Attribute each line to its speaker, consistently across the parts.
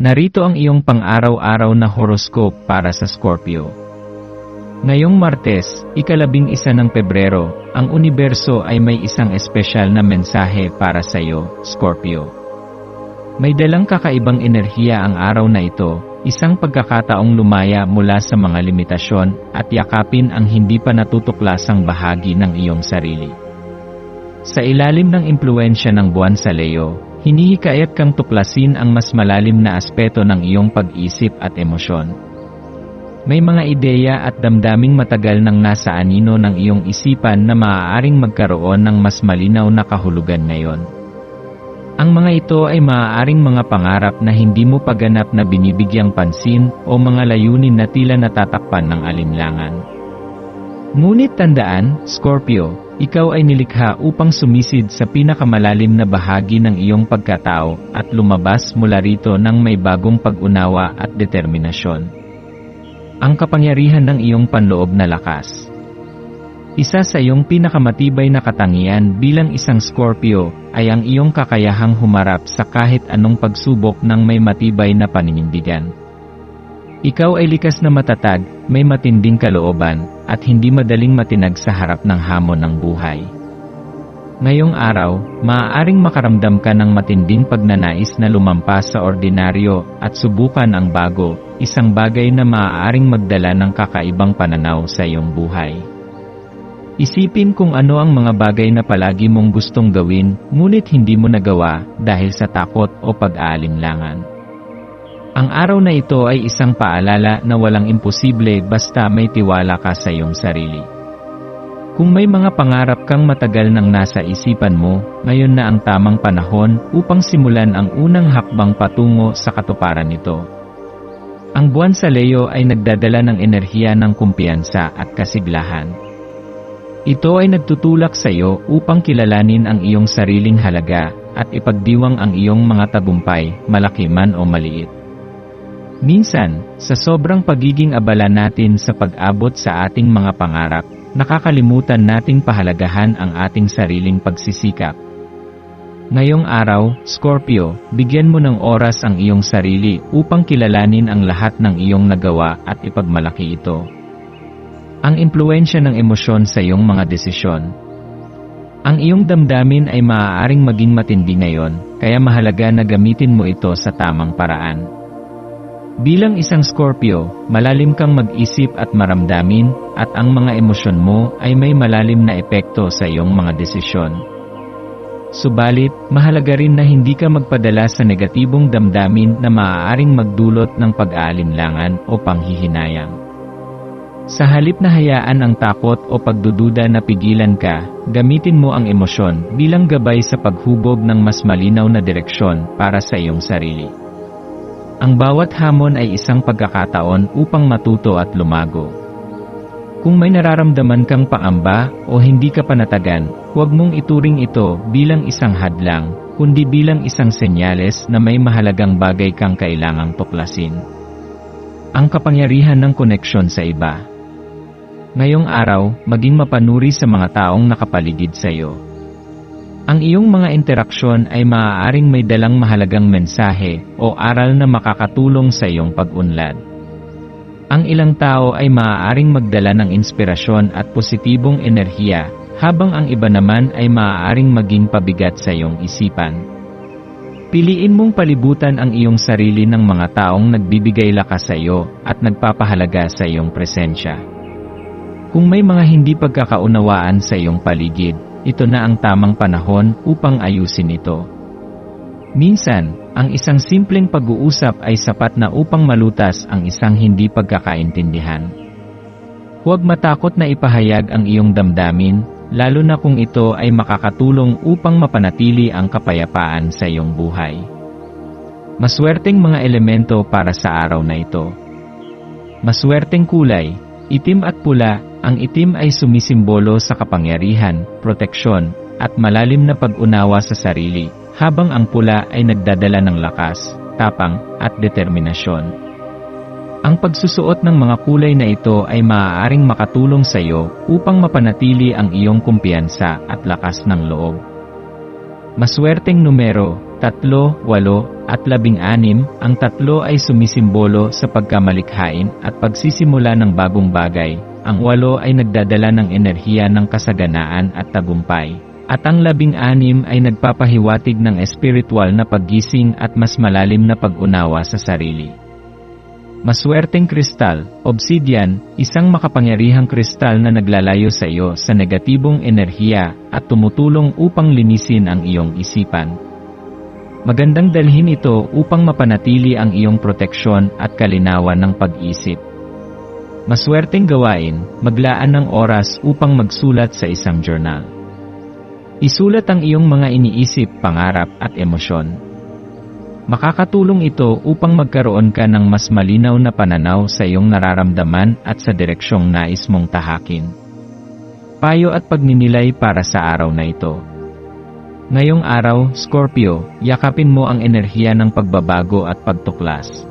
Speaker 1: Narito ang iyong pang-araw-araw na horoscope para sa Scorpio. Ngayong Martes, ikalabing isa ng Pebrero, ang universo ay may isang espesyal na mensahe para sa iyo, Scorpio. May dalang kakaibang enerhiya ang araw na ito, isang pagkakataong lumaya mula sa mga limitasyon at yakapin ang hindi pa natutuklasang bahagi ng iyong sarili. Sa ilalim ng impluensya ng buwan sa Leo, Hinihikayat kang tuklasin ang mas malalim na aspeto ng iyong pag-isip at emosyon. May mga ideya at damdaming matagal nang nasa anino ng iyong isipan na maaaring magkaroon ng mas malinaw na kahulugan ngayon. Ang mga ito ay maaaring mga pangarap na hindi mo paganap na binibigyang pansin o mga layunin na tila natatakpan ng alinlangan. Ngunit tandaan, Scorpio, ikaw ay nilikha upang sumisid sa pinakamalalim na bahagi ng iyong pagkatao at lumabas mula rito ng may bagong pag-unawa at determinasyon. Ang kapangyarihan ng iyong panloob na lakas. Isa sa iyong pinakamatibay na katangian bilang isang Scorpio ay ang iyong kakayahang humarap sa kahit anong pagsubok ng may matibay na paninindigan. Ikaw ay likas na matatag, may matinding kalooban, at hindi madaling matinag sa harap ng hamon ng buhay. Ngayong araw, maaaring makaramdam ka ng matinding pagnanais na lumampas sa ordinaryo at subukan ang bago, isang bagay na maaaring magdala ng kakaibang pananaw sa iyong buhay. Isipin kung ano ang mga bagay na palagi mong gustong gawin, ngunit hindi mo nagawa dahil sa takot o pag-aalinlangan. Ang araw na ito ay isang paalala na walang imposible basta may tiwala ka sa iyong sarili. Kung may mga pangarap kang matagal nang nasa isipan mo, ngayon na ang tamang panahon upang simulan ang unang hakbang patungo sa katuparan nito. Ang buwan sa Leo ay nagdadala ng enerhiya ng kumpiyansa at kasiglahan. Ito ay nagtutulak sa iyo upang kilalanin ang iyong sariling halaga at ipagdiwang ang iyong mga tagumpay, malaki man o maliit. Minsan, sa sobrang pagiging abala natin sa pag-abot sa ating mga pangarap, nakakalimutan nating pahalagahan ang ating sariling pagsisikap. Ngayong araw, Scorpio, bigyan mo ng oras ang iyong sarili upang kilalanin ang lahat ng iyong nagawa at ipagmalaki ito. Ang impluensya ng emosyon sa iyong mga desisyon. Ang iyong damdamin ay maaaring maging matindi ngayon, kaya mahalaga na gamitin mo ito sa tamang paraan. Bilang isang Scorpio, malalim kang mag-isip at maramdamin, at ang mga emosyon mo ay may malalim na epekto sa iyong mga desisyon. Subalit, mahalaga rin na hindi ka magpadala sa negatibong damdamin na maaaring magdulot ng pag-aalinlangan o panghihinayang. Sa halip na hayaan ang takot o pagdududa na pigilan ka, gamitin mo ang emosyon bilang gabay sa paghubog ng mas malinaw na direksyon para sa iyong sarili. Ang bawat hamon ay isang pagkakataon upang matuto at lumago. Kung may nararamdaman kang paamba o hindi ka panatagan, huwag mong ituring ito bilang isang hadlang, kundi bilang isang senyales na may mahalagang bagay kang kailangang tuklasin. Ang kapangyarihan ng koneksyon sa iba. Ngayong araw, maging mapanuri sa mga taong nakapaligid sa iyo. Ang iyong mga interaksyon ay maaaring may dalang mahalagang mensahe o aral na makakatulong sa iyong pag-unlad. Ang ilang tao ay maaaring magdala ng inspirasyon at positibong enerhiya, habang ang iba naman ay maaaring maging pabigat sa iyong isipan. Piliin mong palibutan ang iyong sarili ng mga taong nagbibigay lakas sa iyo at nagpapahalaga sa iyong presensya. Kung may mga hindi pagkakaunawaan sa iyong paligid, ito na ang tamang panahon upang ayusin ito. Minsan, ang isang simpleng pag-uusap ay sapat na upang malutas ang isang hindi pagkakaintindihan. Huwag matakot na ipahayag ang iyong damdamin, lalo na kung ito ay makakatulong upang mapanatili ang kapayapaan sa iyong buhay. Maswerteng mga elemento para sa araw na ito. Maswerteng kulay, itim at pula, ang itim ay sumisimbolo sa kapangyarihan, proteksyon, at malalim na pag-unawa sa sarili, habang ang pula ay nagdadala ng lakas, tapang, at determinasyon. Ang pagsusuot ng mga kulay na ito ay maaaring makatulong sa iyo upang mapanatili ang iyong kumpiyansa at lakas ng loob. Maswerteng numero, tatlo, walo, at labing anim, ang tatlo ay sumisimbolo sa pagkamalikhain at pagsisimula ng bagong bagay. Ang walo ay nagdadala ng enerhiya ng kasaganaan at tagumpay. At ang labing anim ay nagpapahiwatig ng espiritual na paggising at mas malalim na pag-unawa sa sarili. Maswerteng kristal, obsidian, isang makapangyarihang kristal na naglalayo sa iyo sa negatibong enerhiya at tumutulong upang linisin ang iyong isipan. Magandang dalhin ito upang mapanatili ang iyong proteksyon at kalinawan ng pag-isip. Maswerteng gawain, maglaan ng oras upang magsulat sa isang journal. Isulat ang iyong mga iniisip, pangarap at emosyon. Makakatulong ito upang magkaroon ka ng mas malinaw na pananaw sa iyong nararamdaman at sa direksyong nais mong tahakin. Payo at pagninilay para sa araw na ito. Ngayong araw, Scorpio, yakapin mo ang enerhiya ng pagbabago at pagtuklas.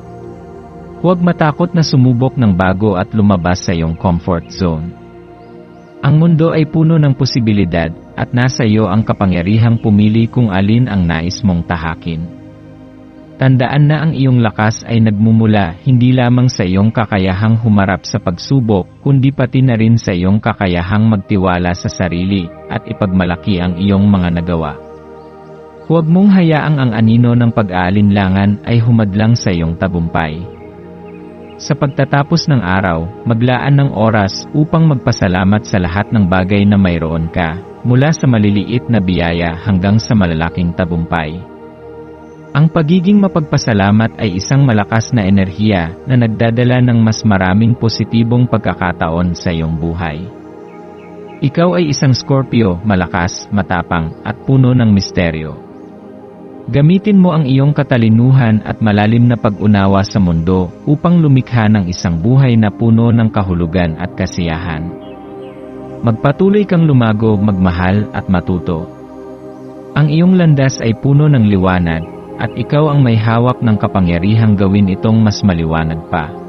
Speaker 1: Huwag matakot na sumubok ng bago at lumabas sa iyong comfort zone. Ang mundo ay puno ng posibilidad at nasa iyo ang kapangyarihang pumili kung alin ang nais mong tahakin. Tandaan na ang iyong lakas ay nagmumula hindi lamang sa iyong kakayahang humarap sa pagsubok, kundi pati na rin sa iyong kakayahang magtiwala sa sarili at ipagmalaki ang iyong mga nagawa. Huwag mong hayaang ang anino ng pag-aalinlangan ay humadlang sa iyong tagumpay. Sa pagtatapos ng araw, maglaan ng oras upang magpasalamat sa lahat ng bagay na mayroon ka, mula sa maliliit na biyaya hanggang sa malalaking tagumpay. Ang pagiging mapagpasalamat ay isang malakas na enerhiya na nagdadala ng mas maraming positibong pagkakataon sa iyong buhay. Ikaw ay isang Scorpio, malakas, matapang, at puno ng misteryo. Gamitin mo ang iyong katalinuhan at malalim na pag-unawa sa mundo upang lumikha ng isang buhay na puno ng kahulugan at kasiyahan. Magpatuloy kang lumago, magmahal at matuto. Ang iyong landas ay puno ng liwanag at ikaw ang may hawak ng kapangyarihang gawin itong mas maliwanag pa.